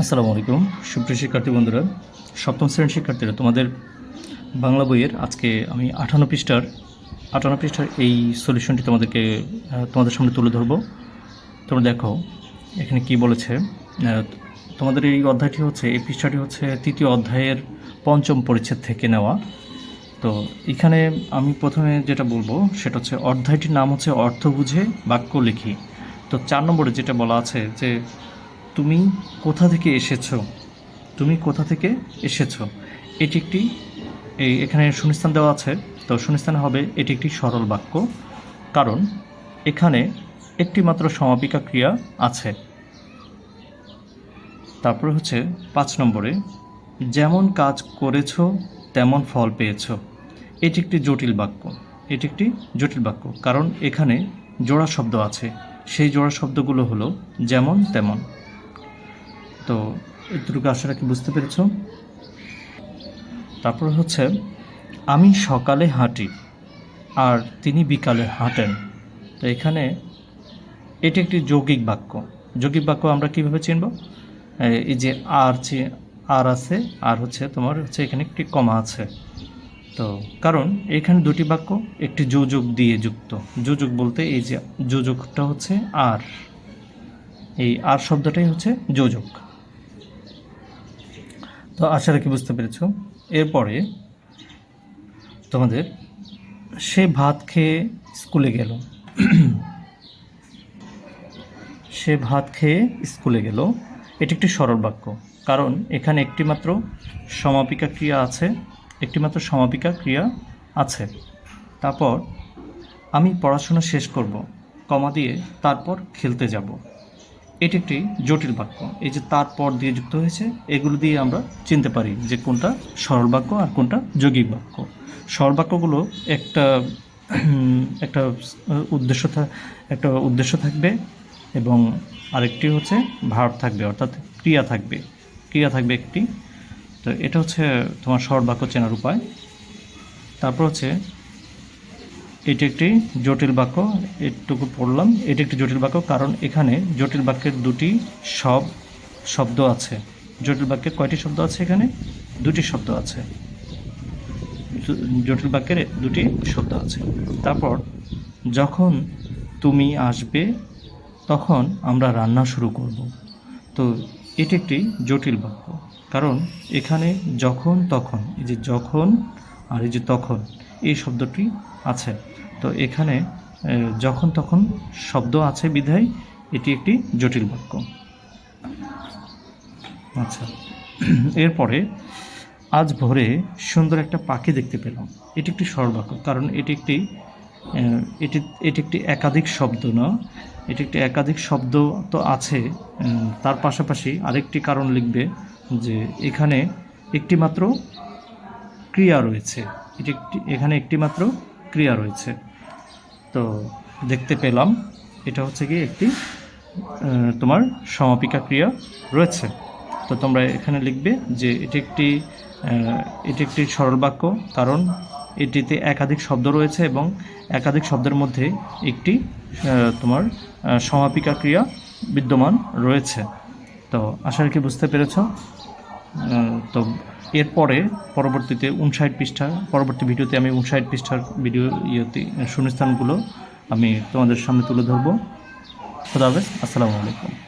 আসসালামু আলাইকুম। সুপ্রিয় শিক্ষার্থী বন্ধুরা, সপ্তম শ্রেণির শিক্ষার্থীরা, তোমাদের বাংলা বইয়ের আজকে আমি আঠান্ন পৃষ্ঠার আটান্ন পৃষ্ঠার এই সলিউশনটি তোমাদেরকে তোমাদের সামনে তুলে ধরবো। তোমরা দেখো, এখানে কি বলেছে তোমাদের এই অধ্যায়টি হচ্ছে, এই পৃষ্ঠাটি হচ্ছে তৃতীয় অধ্যায়ের পঞ্চম পরিচ্ছেদ থেকে নেওয়া। তো এখানে আমি প্রথমে যেটা বলব, সেটা হচ্ছে, অধ্যায়টির নাম হচ্ছে অর্থ বুঝে বাক্য লিখি। তো চার নম্বরে যেটা বলা আছে যে তুমি কোথা থেকে এসেছ? তুমি কোথা থেকে এসেছ? এটি একটি, এই এখানে শূন্যস্থান দেওয়া আছে। তো শূন্যস্থানে হবে, এটি একটি সরল বাক্য। কারণ এখানে একটি মাত্র সমাপিকা ক্রিয়া আছে। তারপরে হচ্ছে পাঁচ নম্বরে, যেমন কাজ করেছ, তেমন ফল পেয়েছ। এটি একটি জটিল বাক্য। এটি একটি জটিল বাক্য। কারণ এখানে জোড়া শব্দ আছে। সেই জোড়া শব্দগুলো হলো যেমন, তেমন। তো এতটুকু আশা রাখি বুঝতে পেরেছ? তারপর হচ্ছে, আমি সকালে হাঁটি আর তিনি বিকালে হাঁটেন। তো এখানে এটি একটি যৌগিক বাক্য। যৌগিক বাক্য আমরা কীভাবে চিনব? এই যে আর চি, আর আছে, আর হচ্ছে তোমার হচ্ছে এখানে একটি কমা আছে। তো কারণ এখানে দুটি বাক্য, একটি যোজক দিয়ে যুক্ত। যোজক বলতে এই যে যোজকটা হচ্ছে আর। এই আর শব্দটাই হচ্ছে যোজক তো আশা রাখি বুঝতে পেরেছ। এরপরে তোমাদের সে ভাত খেয়ে স্কুলে গেল। সে ভাত খেয়ে স্কুলে গেল। এটি একটি সরল বাক্য। কারণ এখানে একটি মাত্র সমাপিকা ক্রিয়া আছে একটি মাত্র সমাপিকা ক্রিয়া আছে। তারপর আমি পড়াশোনা শেষ করব, কমা দিয়ে তারপর খেলতে যাব। এটি একটি জটিল বাক্য। এই যে তারপর দিয়ে যুক্ত হয়েছে, এগুলো দিয়ে আমরা চিনতে পারি যে কোনটা সরল বাক্য আর কোনটা যৌগিক বাক্য। সরল বাক্যগুলো একটা একটা উদ্দেশ্য একটা উদ্দেশ্য থাকবে এবং আরেকটি হচ্ছে ভার্ব থাকবে, অর্থাৎ ক্রিয়া থাকবে। ক্রিয়া থাকবে একটি। তো এটা হচ্ছে তোমার সরল বাক্য চেনার উপায়। তারপর হচ্ছে এটি একটি জটিল বাক্য, এটুকু পড়লাম। এটি একটি জটিল বাক্য কারণ এখানে জটিল বাক্যের দুটি সব শব্দ আছে। জটিল বাক্যের কয়টি শব্দ আছে এখানে? দুটি শব্দ আছে। জটিল বাক্যের দুটি শব্দ আছে। তারপর, যখন তুমি আসবে, তখন আমরা রান্না শুরু করব। তো এটি একটি জটিল বাক্য। কারণ এখানে যখন তখন এই যে যখন আর এই যে তখন এই শব্দটি আছে। তো এখানে যখন তখন শব্দ আছে বিধায় এটি একটি জটিল বাক্য। আচ্ছা। এরপরে, আজ ভোরে সুন্দর একটা পাখি দেখতে পেলাম। এটি একটি সরল বাক্য, কারণ এটি একটি এটি এটি একটি একাধিক শব্দ না। এটি একটি একাধিক শব্দ তো আছে। তার পাশাপাশি আরেকটি কারণ লিখবে যে, এখানে একটি মাত্র ক্রিয়া রয়েছে। এটি একটি এখানে একটি মাত্র ক্রিয়া রয়েছে। তো দেখতে পেলাম, এটা হচ্ছে কি একটি তোমার সমাপিকা ক্রিয়া রয়েছে। তো তোমরা এখানে লিখবে যে এটি একটি এটি একটি সরল বাক্য কারণ এটিতে একাধিক শব্দ রয়েছে এবং একাধিক শব্দের মধ্যে একটি তোমার সমাপিকা ক্রিয়া বিদ্যমান রয়েছে। তো আশা রাখি বুঝতে পেরেছ। তো এরপরে পরবর্তীতে উনষাট পৃষ্ঠা, পরবর্তী ভিডিওতে আমি উনষাট পৃষ্ঠার ভিডিও ইয়েতে, শূন্যস্থানগুলো আমি তোমাদের সামনে তুলে ধরবো। খোদা আসসালামু আলাইকুম।